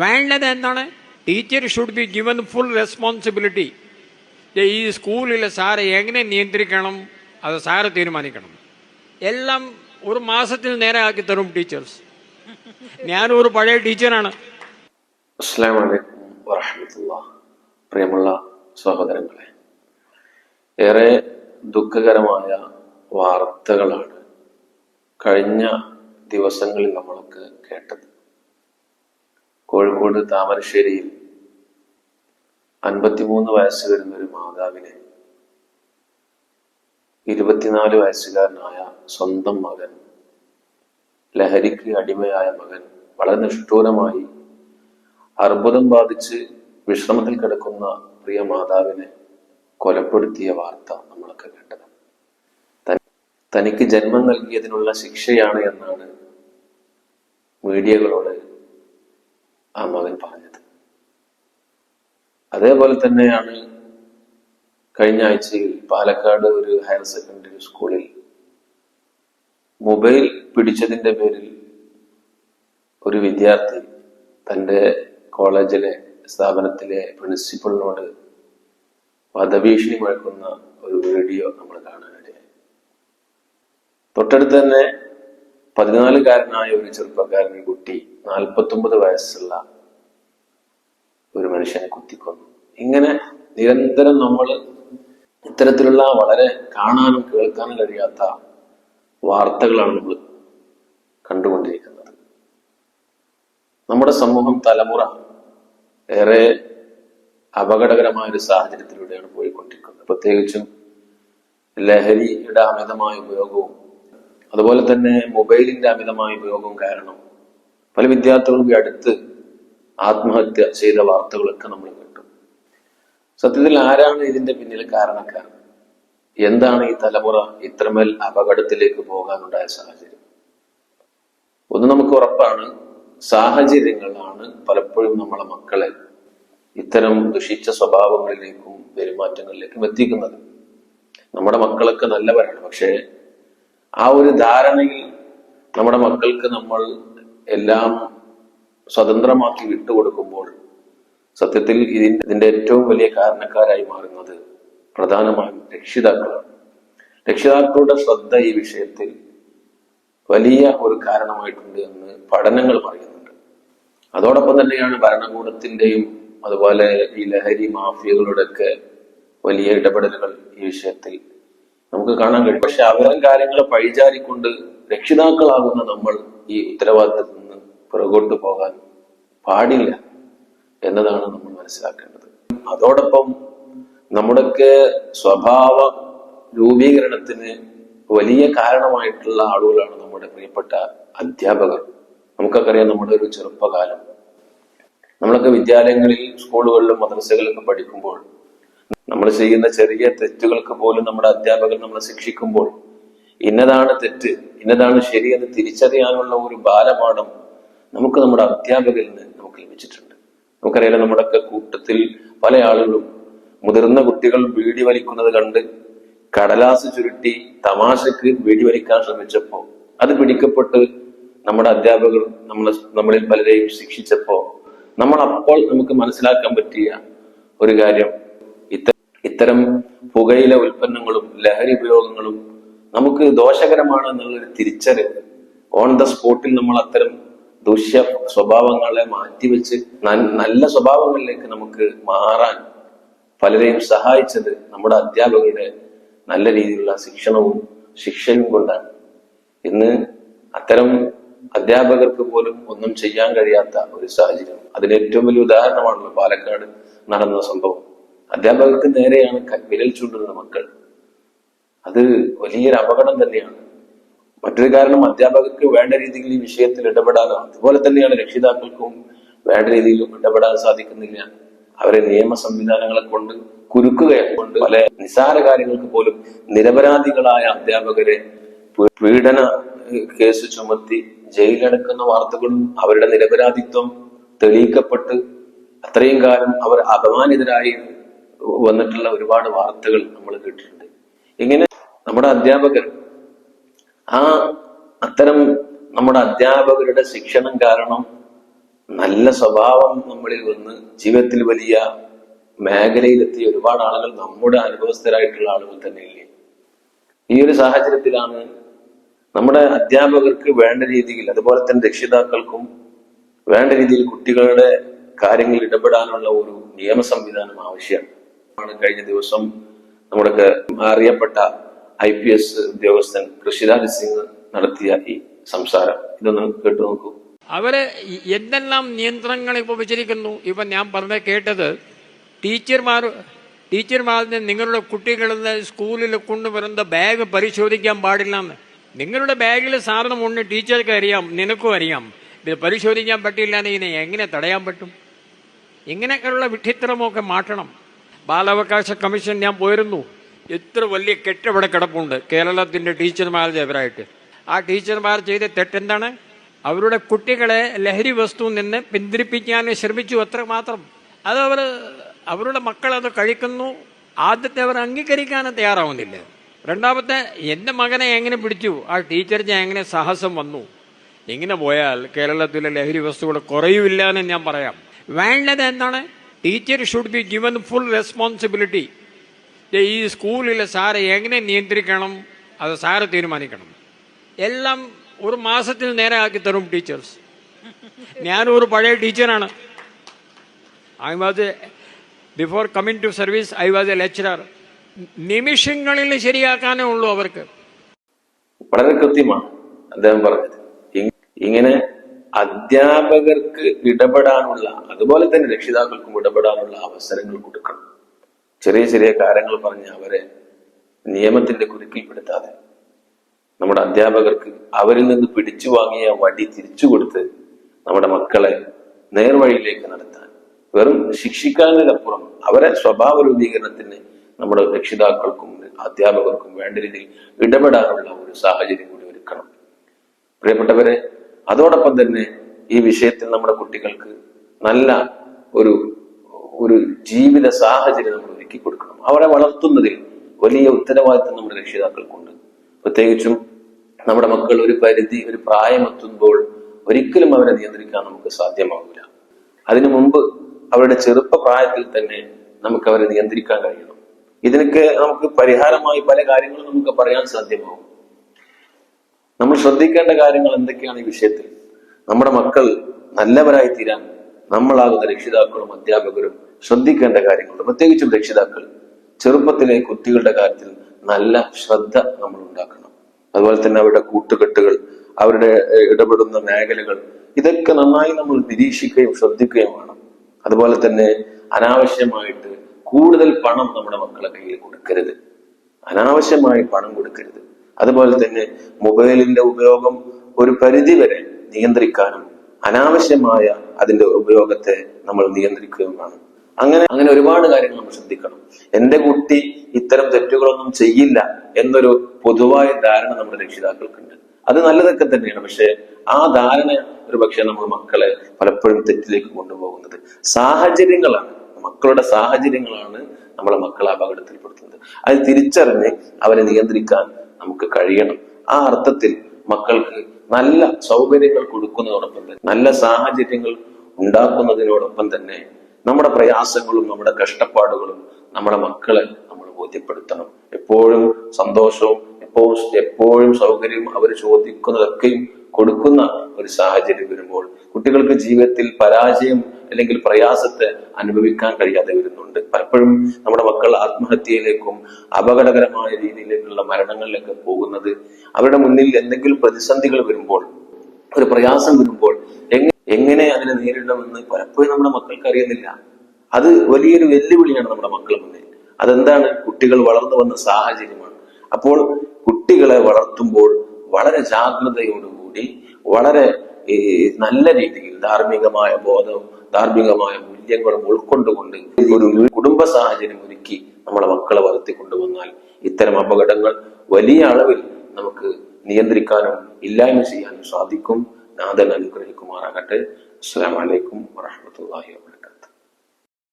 വേണ്ടത് എന്താണ് teacher should be given full responsibility ഈ സ്കൂളിലെ സാറ് എങ്ങനെ നിയന്ത്രിക്കണം? അത് സാറ് തീരുമാനിക്കണം. എല്ലാം ഒരു മാസത്തിൽ നേരെ ആക്കി തരും ടീച്ചേഴ്സ് ഞാനൊരു പഴയ ടീച്ചറാണ്. പ്രിയമുള്ള സഹോദരങ്ങളെ ഏറെ ദുഃഖകരമായ വാർത്തകളാണ് കഴിഞ്ഞ ദിവസങ്ങളിൽ നമ്മൾക്ക് കേട്ടത്. കോഴിക്കോട് താമരശ്ശേരിയിൽ അൻപത്തിമൂന്ന് വയസ്സ് വരുന്ന ഒരു മാതാവിനെ ഇരുപത്തിനാല് വയസ്സുകാരനായ സ്വന്തം മകൻ ലഹരിക്ക് അടിമയായ മകൻ വളരെ നിഷ്ഠൂരമായി അർബുദം ബാധിച്ച് വിശ്രമത്തിൽ കിടക്കുന്ന പ്രിയ മാതാവിനെ കൊലപ്പെടുത്തിയ വാർത്ത നമ്മളൊക്കെ കേട്ടത് തനിക്ക് ജന്മം നൽകിയതിനുള്ള ശിക്ഷയാണ് എന്നാണ് മീഡിയകളോട് ആ മകൻ പറഞ്ഞത്. അതേപോലെ തന്നെയാണ് കഴിഞ്ഞ ആഴ്ചയിൽ പാലക്കാട് ഒരു ഹയർ സെക്കൻഡറി സ്കൂളിൽ മൊബൈൽ പിടിച്ചതിന്റെ പേരിൽ ഒരു വിദ്യാർത്ഥി തന്റെ കോളേജിലെ സ്ഥാപനത്തിലെ പ്രിൻസിപ്പളിനോട് വധഭീഷണി മുഴക്കുന്ന ഒരു വീഡിയോ നമ്മൾ കാണാനിടയായി തൊട്ടടുത്ത് തന്നെ പതിനാലുകാരനായ ഒരു ചെറുപ്പക്കാരൻ കുട്ടി നാൽപ്പത്തൊമ്പത് വയസ്സുള്ള ഒരു മനുഷ്യനെ കുത്തിക്കൊന്നു. ഇങ്ങനെ നിരന്തരം നമ്മൾ ഇത്തരത്തിലുള്ള വളരെ കാണാനും കേൾക്കാനും കഴിയാത്ത വാർത്തകളാണ് നമ്മൾ കണ്ടുകൊണ്ടിരിക്കുന്നത്. നമ്മുടെ സമൂഹം തലമുറ ഏറെ അപകടകരമായ ഒരു സാഹചര്യത്തിലൂടെയാണ് പോയിക്കൊണ്ടിരിക്കുന്നത്. പ്രത്യേകിച്ചും ലഹരിയുടെ അമിതമായ ഉപയോഗവും അതുപോലെ തന്നെ മൊബൈലിന്റെ അമിതമായ ഉപയോഗവും കാരണം പല വിദ്യാർത്ഥികളും ഈ അടുത്ത് ആത്മഹത്യ ചെയ്ത വാർത്തകളൊക്കെ നമ്മൾ കേട്ടു. സത്യത്തിൽ ആരാണ് ഇതിന്റെ പിന്നിൽ കാരണക്കാരൻ എന്താണ് ഈ തലമുറ ഇത്രമേൽ അപകടത്തിലേക്ക് പോകാനുണ്ടായ സാഹചര്യം? ഒന്ന് നമുക്ക് ഉറപ്പാണ് സാഹചര്യങ്ങളാണ് പലപ്പോഴും നമ്മളെ മക്കളെ ഇത്തരം ദുഷിച്ച സ്വഭാവങ്ങളിലേക്കും പെരുമാറ്റങ്ങളിലേക്കും എത്തിക്കുന്നത്. നമ്മുടെ മക്കളൊക്കെ നല്ലവരാണ് പക്ഷേ ആ ഒരു ധാരണയിൽ നമ്മുടെ മക്കൾക്ക് നമ്മൾ എല്ലാം സ്വതന്ത്രമാക്കി വിട്ടുകൊടുക്കുമ്പോൾ സത്യത്തിൽ ഇതിന്റെ ഇതിന്റെ ഏറ്റവും വലിയ കാരണക്കാരായി മാറുന്നത് പ്രധാനമായും രക്ഷിതാക്കളാണ്. രക്ഷിതാക്കളുടെ ശ്രദ്ധ ഈ വിഷയത്തിൽ വലിയ ഒരു കാരണമായിട്ടുണ്ട് എന്ന് പഠനങ്ങൾ പറയുന്നുണ്ട്. അതോടൊപ്പം തന്നെയാണ് ഭരണകൂടത്തിന്റെയും അതുപോലെ ഈ ലഹരി മാഫിയകളുടെയൊക്കെ വലിയ ഇടപെടലുകൾ ഈ വിഷയത്തിൽ നമുക്ക് കാണാൻ കഴിയും. പക്ഷെ അവരും കാര്യങ്ങളെ പഴിചാരിക്കൊണ്ട് രക്ഷിതാക്കളാകുന്ന നമ്മൾ ഈ ഉത്തരവാദിത്തത്തിൽ നിന്ന് പുറകോട്ട് പോകാൻ പാടില്ല എന്നതാണ് നമ്മൾ മനസ്സിലാക്കേണ്ടത്. അതോടൊപ്പം നമ്മുടെയൊക്കെ സ്വഭാവ രൂപീകരണത്തിന് വലിയ കാരണമായിട്ടുള്ള ആളുകളാണ് നമ്മുടെ പ്രിയപ്പെട്ട അധ്യാപകർ. നമുക്കൊക്കെ അറിയാം നമ്മുടെ ഒരു ചെറുപ്പകാലം. നമ്മളൊക്കെ വിദ്യാലയങ്ങളിൽ സ്കൂളുകളിലും മദ്രസകളിലൊക്കെ പഠിക്കുമ്പോൾ നമ്മൾ ചെയ്യുന്ന ചെറിയ തെറ്റുകൾക്ക് പോലും നമ്മുടെ അധ്യാപകർ നമ്മളെ ശിക്ഷിക്കുമ്പോൾ ഇന്നതാണ് തെറ്റ് ഇന്നതാണ് ശരി എന്ന് തിരിച്ചറിയാനുള്ള ഒരു ബാലപാഠം നമുക്ക് നമ്മുടെ അധ്യാപകരിൽ നിന്ന് നമുക്ക് ലഭിച്ചിട്ടുണ്ട്. നമുക്കറിയാലോ നമ്മുടെയൊക്കെ കൂട്ടത്തിൽ പല ആളുകളും മുതിർന്ന കുട്ടികൾ വീടി വലിക്കുന്നത് കണ്ട് കടലാസ് ചുരുട്ടി തമാശക്ക് വീടി വലിക്കാൻ ശ്രമിച്ചപ്പോൾ അത് പിടിക്കപ്പെട്ട് നമ്മുടെ അധ്യാപകർ നമ്മളെ നമ്മളിൽ പലരെയും ശിക്ഷിച്ചപ്പോൾ നമ്മൾ അപ്പോൾ നമുക്ക് മനസ്സിലാക്കാൻ പറ്റിയ ഒരു കാര്യം. ഇത്തരം ഇത്തരം പുകയില ഉൽപ്പന്നങ്ങളും ലഹരി ഉപയോഗങ്ങളും നമുക്ക് ദോഷകരമാണ് എന്നുള്ളൊരു തിരിച്ചറിവ് ഓൺ ദ സ്പോട്ടിൽ നമ്മൾ അത്തരം ദുഷ്യ സ്വഭാവങ്ങളെ മാറ്റിവെച്ച് നല്ല സ്വഭാവങ്ങളിലേക്ക് നമുക്ക് മാറാൻ പലരെയും സഹായിച്ചത് നമ്മുടെ അധ്യാപകരുടെ നല്ല രീതിയിലുള്ള ശിക്ഷണവും ശിക്ഷയും കൊണ്ടാണ്. ഇന്ന് അത്തരം അധ്യാപകർക്ക് പോലും ഒന്നും ചെയ്യാൻ കഴിയാത്ത ഒരു സാഹചര്യം. അതിന് ഏറ്റവും വലിയ ഉദാഹരണമാണല്ലോ പാലക്കാട് നടന്ന സംഭവം. അധ്യാപകർക്ക് നേരെയാണ് വിരൽ ചൂണ്ടുന്ന മക്കൾ. അത് വലിയൊരു അപകടം തന്നെയാണ്. മറ്റൊരു കാരണം അധ്യാപകർക്ക് വേണ്ട രീതിയിൽ ഈ വിഷയത്തിൽ ഇടപെടാനോ അതുപോലെ തന്നെയാണ് രക്ഷിതാക്കൾക്കും വേണ്ട രീതിയിൽ ഇടപെടാൻ സാധിക്കുന്നില്ല. അവരെ നിയമ സംവിധാനങ്ങളെ കൊണ്ട് കുരുക്കുകയെ കൊണ്ട് പല നിസാര കാര്യങ്ങൾക്ക് പോലും നിരപരാധികളായ അധ്യാപകരെ പീഡന കേസ് ചുമത്തി ജയിലടക്കുന്ന വാർത്തകളും അവരുടെ നിരപരാധിത്വം തെളിയിക്കപ്പെട്ട് അത്രയും കാലം അവർ അപമാനിതരായി വന്നിട്ടുള്ള ഒരുപാട് വാർത്തകൾ നമ്മൾ കേട്ടിട്ടുണ്ട്. ഇങ്ങനെ നമ്മുടെ അധ്യാപകർ ആ അത്തരം നമ്മുടെ അധ്യാപകരുടെ ശിക്ഷണം കാരണം നല്ല സ്വഭാവം നമ്മളിൽ വന്ന് ജീവിതത്തിൽ വലിയ മേഖലയിലെത്തിയ ഒരുപാട് ആളുകൾ നമ്മുടെ അനുഭവസ്ഥരായിട്ടുള്ള ആളുകൾ തന്നെയില്ലേ ഈ ഒരു സാഹചര്യത്തിലാണ് നമ്മുടെ അധ്യാപകർക്ക് വേണ്ട രീതിയിൽ അതുപോലെ തന്നെ രക്ഷിതാക്കൾക്കും വേണ്ട രീതിയിൽ കുട്ടികളുടെ കാര്യങ്ങളിൽ ഇടപെടാനുള്ള ഒരു നിയമ സംവിധാനം ആവശ്യമാണ്. കഴിഞ്ഞ ദിവസം നമ്മുടെ അറിയപ്പെട്ട ഐ പി എസ് ഉദ്യോഗസ്ഥൻ ഋഷിരാജ് സിംഗ് നടത്തിയ ഈ സംസാരം. ഇതൊന്ന് കേട്ടു നോക്കൂ. അവർ എന്തെല്ലാം നിയന്ത്രണങ്ങൾ ഇപ്പോൾ വെച്ചിരിക്കുന്നു? ഇപ്പൊ ഞാൻ പറഞ്ഞ കേട്ടത് ടീച്ചർമാർ ടീച്ചർമാർ നിങ്ങളുടെ കുട്ടികളുടെ സ്കൂളിൽ കൊണ്ടുവരുന്ന ബാഗ് പരിശോധിക്കാൻ പാടില്ല എന്ന്. നിങ്ങളുടെ ബാഗിൽ സാധനമുണ്ട് ടീച്ചർക്ക് അറിയാം നിനക്കും അറിയാം. ഇത് പരിശോധിക്കാൻ പറ്റില്ല എന്ന് ഇതിനെ എങ്ങനെ തടയാൻ പറ്റും? ഇങ്ങനെയൊക്കെയുള്ള വിഡ്ഢിത്തരമൊക്കെ മാറ്റണം. ബാലാവകാശ കമ്മീഷൻ ഞാൻ പോയിരുന്നു. എത്ര വലിയ കെട്ടിവിടെ കിടപ്പുണ്ട്. കേരളത്തിന്റെ ടീച്ചർമാരുടെ എതിരായിട്ട്. ആ ടീച്ചർമാർ ചെയ്ത തെറ്റെന്താണ്? അവരുടെ കുട്ടികളെ ലഹരി വസ്തു നിന്ന് പിന്തിരിപ്പിക്കാൻ ശ്രമിച്ചു അത്ര മാത്രം. അത് അവർ അവരുടെ മക്കൾ അത് കഴിക്കുന്നു. ആദ്യത്തെ അവർ അംഗീകരിക്കാൻ തയ്യാറാവുന്നില്ല. രണ്ടാമത്തെ എന്റെ മകനെ എങ്ങനെ പിടിച്ചു? ആ ടീച്ചറിന് എങ്ങനെ സാഹസം വന്നു? ഇങ്ങനെ പോയാൽ കേരളത്തിലെ ലഹരി വസ്തുക്കൾ കുറയൂല്ലെന്ന് ഞാൻ പറയാം. വേണ്ടത് എന്താണ്? Teacher should be given full responsibility ഈ സ്കൂളിലെ സാറ് എങ്ങനെ നിയന്ത്രിക്കണം? അത് സാറ് തീരുമാനിക്കണം. എല്ലാം ഒരു മാസത്തിൽ നേരെ ആക്കി തരും ടീച്ചേഴ്സ്. ഞാനൊരു പഴയ ടീച്ചറാണ്. I was before coming to service I was a lecturer നിമിഷങ്ങളിൽ ശരിയാക്കാനേ ഉള്ളൂ അവർക്ക്. വളരെ കൃത്യമാണ് അദ്ദേഹം പറഞ്ഞത്. ഇങ്ങനെ അധ്യാപകർക്ക് ഇടപെടാനുള്ള അതുപോലെ തന്നെ രക്ഷിതാക്കൾക്കും ഇടപെടാനുള്ള അവസരങ്ങൾ കൊടുക്കണം. ചെറിയ ചെറിയ കാര്യങ്ങൾ പറഞ്ഞ് അവരെ നിയമത്തിന്റെ കുരുക്കിൽപ്പെടുത്താതെ നമ്മുടെ അധ്യാപകർക്ക് അവരിൽ നിന്ന് പിടിച്ചു വാങ്ങിയ വടി തിരിച്ചു കൊടുത്ത് നമ്മുടെ മക്കളെ നേർവഴിയിലേക്ക് നടത്താൻ വെറും ശിക്ഷിക്കാനതിനപ്പുറം അവരെ സ്വഭാവ രൂപീകരണത്തിന് നമ്മുടെ രക്ഷിതാക്കൾക്കും അധ്യാപകർക്കും വേണ്ട രീതിയിൽ ഇടപെടാനുള്ള ഒരു സാഹചര്യം കൂടി ഒരുക്കണം. പ്രിയപ്പെട്ടവരെ അതോടൊപ്പം തന്നെ ഈ വിഷയത്തിൽ നമ്മുടെ കുട്ടികൾക്ക് നല്ല ഒരു ഒരു ജീവിത സാഹചര്യം നമ്മൾ കൊടുക്കണം. അവരെ വളർത്തുന്നതിൽ വലിയ ഉത്തരവാദിത്വം നമ്മുടെ രക്ഷിതാക്കൾക്കുണ്ട്. പ്രത്യേകിച്ചും നമ്മുടെ മക്കൾ ഒരു പരിധി ഒരു പ്രായമെത്തുമ്പോൾ ഒരിക്കലും അവരെ നിയന്ത്രിക്കാൻ നമുക്ക് സാധ്യമാവില്ല. അതിനു മുമ്പ് അവരുടെ ചെറുപ്പ പ്രായത്തിൽ തന്നെ നമുക്ക് അവരെ നിയന്ത്രിക്കാൻ കഴിയണം. ഇതിനൊക്കെ നമുക്ക് പരിഹാരമായി പല കാര്യങ്ങളും നമുക്ക് പറയാൻ സാധ്യമാവും. നമ്മൾ ശ്രദ്ധിക്കേണ്ട കാര്യങ്ങൾ എന്തൊക്കെയാണ് ഈ വിഷയത്തിൽ? നമ്മുടെ മക്കൾ നല്ലവരായി തീരാൻ നമ്മളാകുന്ന രക്ഷിതാക്കളും അധ്യാപകരും ശ്രദ്ധിക്കേണ്ട കാര്യങ്ങളും പ്രത്യേകിച്ചും രക്ഷിതാക്കൾ. ചെറുപ്പത്തിലെ കുട്ടികളുടെ കാര്യത്തിൽ നല്ല ശ്രദ്ധ നമ്മൾ ഉണ്ടാക്കണം. അതുപോലെ തന്നെ അവരുടെ കൂട്ടുകെട്ടുകൾ അവരുടെ ഇടപെടുന്ന മേഖലകൾ ഇതൊക്കെ നന്നായി നമ്മൾ നിരീക്ഷിക്കുകയും ശ്രദ്ധിക്കുകയും വേണം. അതുപോലെ തന്നെ അനാവശ്യമായിട്ട് കൂടുതൽ പണം നമ്മുടെ മക്കളെ കയ്യിൽ കൊടുക്കരുത്. അനാവശ്യമായി പണം കൊടുക്കരുത്. അതുപോലെ തന്നെ മൊബൈലിന്റെ ഉപയോഗം ഒരു പരിധി വരെ നിയന്ത്രിക്കാനും അനാവശ്യമായ അതിന്റെ ഉപയോഗത്തെ നമ്മൾ നിയന്ത്രിക്കുകയും വേണം അങ്ങനെ അങ്ങനെ ഒരുപാട് കാര്യങ്ങൾ നമ്മൾ ശ്രദ്ധിക്കണം. എന്റെ കുട്ടി ഇത്തരം തെറ്റുകളൊന്നും ചെയ്യില്ല എന്നൊരു പൊതുവായ ധാരണ നമ്മുടെ രക്ഷിതാക്കൾക്കുണ്ട്. അത് നല്ലതൊക്കെ തന്നെയാണ്. പക്ഷെ ആ ധാരണ ഒരു പക്ഷെ നമ്മൾ മക്കളെ പലപ്പോഴും തെറ്റിലേക്ക് കൊണ്ടുപോകുന്നത്. സാഹചര്യങ്ങളാണ്. മക്കളുടെ സാഹചര്യങ്ങളാണ് നമ്മളെ മക്കളെ അപകടത്തിൽപ്പെടുത്തുന്നത്. അത് തിരിച്ചറിഞ്ഞ് അവരെ നിയന്ത്രിക്കാൻ നമുക്ക് കഴിയണം. ആ അർത്ഥത്തിൽ മക്കൾക്ക് നല്ല സൗകര്യങ്ങൾ കൊടുക്കുന്നതോടൊപ്പം തന്നെ നല്ല സാഹചര്യങ്ങൾ ഉണ്ടാക്കുന്നതിനോടൊപ്പം തന്നെ നമ്മുടെ പ്രയാസങ്ങളും നമ്മുടെ കഷ്ടപ്പാടുകളും നമ്മുടെ മക്കളെ നമ്മൾ ബോധ്യപ്പെടുത്തണം. എപ്പോഴും സന്തോഷവും എപ്പോഴും എപ്പോഴും സൗകര്യവും അവർ ചോദിക്കുന്നതൊക്കെയും കൊടുക്കുന്ന ഒരു സാഹചര്യം വരുമ്പോൾ കുട്ടികൾക്ക് ജീവിതത്തിൽ പരാജയം അല്ലെങ്കിൽ പ്രയാസത്തെ അനുഭവിക്കാൻ കഴിയാതെ വരുന്നുണ്ട്. പലപ്പോഴും നമ്മുടെ മക്കൾ ആത്മഹത്യയിലേക്കും അപകടകരമായ രീതിയിലേക്കുള്ള മരണങ്ങളിലേക്ക് പോകുന്നത് അവരുടെ മുന്നിൽ എന്തെങ്കിലും പ്രതിസന്ധികൾ വരുമ്പോൾ ഒരു പ്രയാസം വരുമ്പോൾ എങ്ങനെ അതിനെ നേരിടണമെന്ന് പലപ്പോഴും നമ്മുടെ മക്കൾക്ക് അറിയുന്നില്ല. അത് വലിയൊരു വെല്ലുവിളിയാണ് നമ്മുടെ മക്കൾ മുന്നിൽ. അതെന്താണ്? കുട്ടികൾ വളർന്നു വന്ന സാഹചര്യമാണ്. അപ്പോൾ കുട്ടികളെ വളർത്തുമ്പോൾ വളരെ ജാഗ്രതയോടുകൂടി വളരെ ഈ, നല്ല രീതിയിൽ ധാർമ്മികമായ ബോധവും ധാർമ്മികമായ മൂല്യങ്ങളും ഉൾക്കൊണ്ടുകൊണ്ട് ഒരു കുടുംബ സാഹചര്യം ഒരുക്കി നമ്മളെ മക്കളെ വളർത്തിക്കൊണ്ടുവന്നാൽ ഇത്തരം അപകടങ്ങൾ വലിയ അളവിൽ നമുക്ക് നിയന്ത്രിക്കാനും ഇല്ലായ്മ ചെയ്യാനും സാധിക്കും. നാഥൻ അനുഗ്രഹിക്കുമാറാകട്ടെ. അസ്സാം വലൈക്കും വാഹമത്തല്ലാഹി വാ